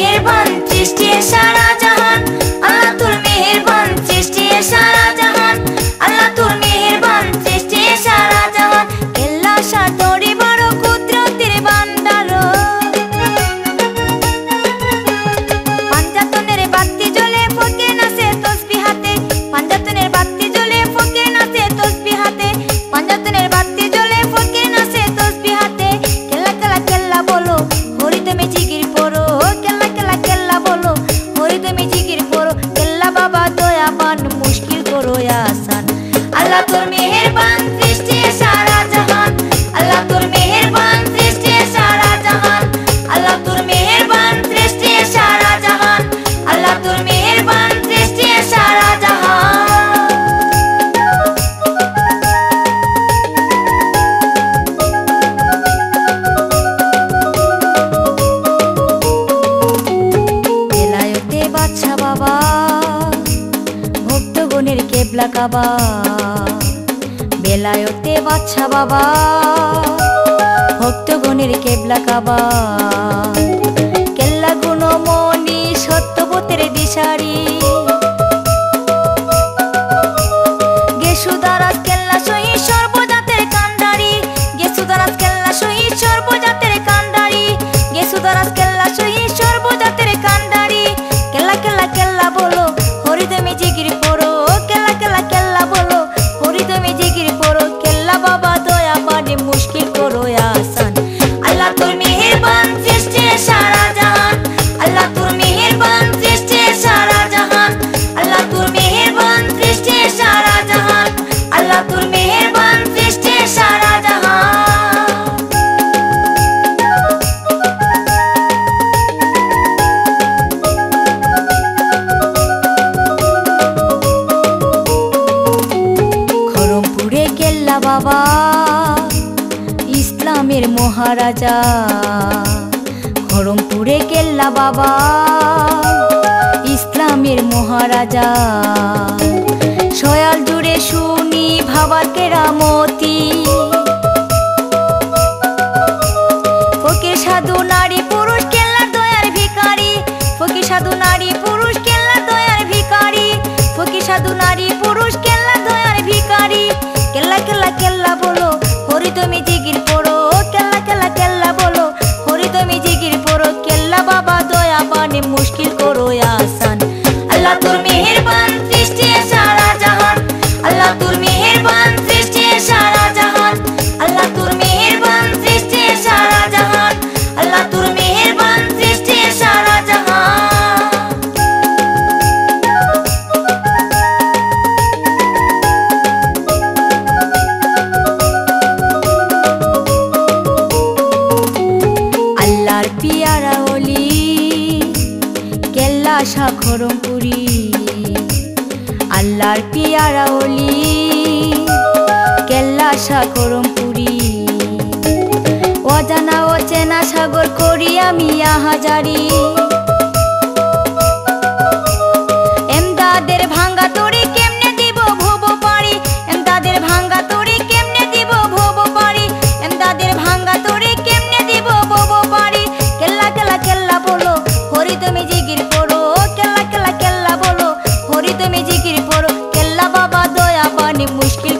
मेहरबान चिश्ती কেবলা কাবা। বেলায়তে বাচ্চা বাবা ভক্তগণের কেবলা কাবা। কেল্লা গুণ গুণমণি সত্যবতের দিশারি। গেসুদারাজ করো আসান আল্লাহ তোর মেহেরবান সৃষ্টি সারা জাহান। আল্লাহ তোর মেহেরবান সৃষ্টি সারা জাহান। আল্লাহ তোর মেহেরবান সৃষ্টি সারা জাহান। আল্লাহ তোর মেহেরবান সৃষ্টি সারা জাহান। খরমপুরে কেল্লা বাবা। ইসলামের মহারাজা। খড়মপুরে গেল্লা বাবা ইসলামের মহারাজা। সয়াল জুড়ে শুনি ভাবার কেরামতি মুশকিল করো আসান আল্লাহ তোর মেহেরবান সৃষ্টি সারা জাহান। আল্লাহ তোর মেহেরবান সৃষ্টি সারা জাহান। আল্লাহ তোর মেহেরবান সৃষ্টি সারা জাহান। আল্লাহ তোর মেহেরবান সৃষ্টি সারা জাহান। আল্লাহর পিয়ারা অলি কেল্লা খরমপুরি আল্লাহর পিয়ারা অলি কেল্লা সাখরমপুরি অজানা অচেনা সাগর করি আমি আহাজারি। अपनी मुश्किल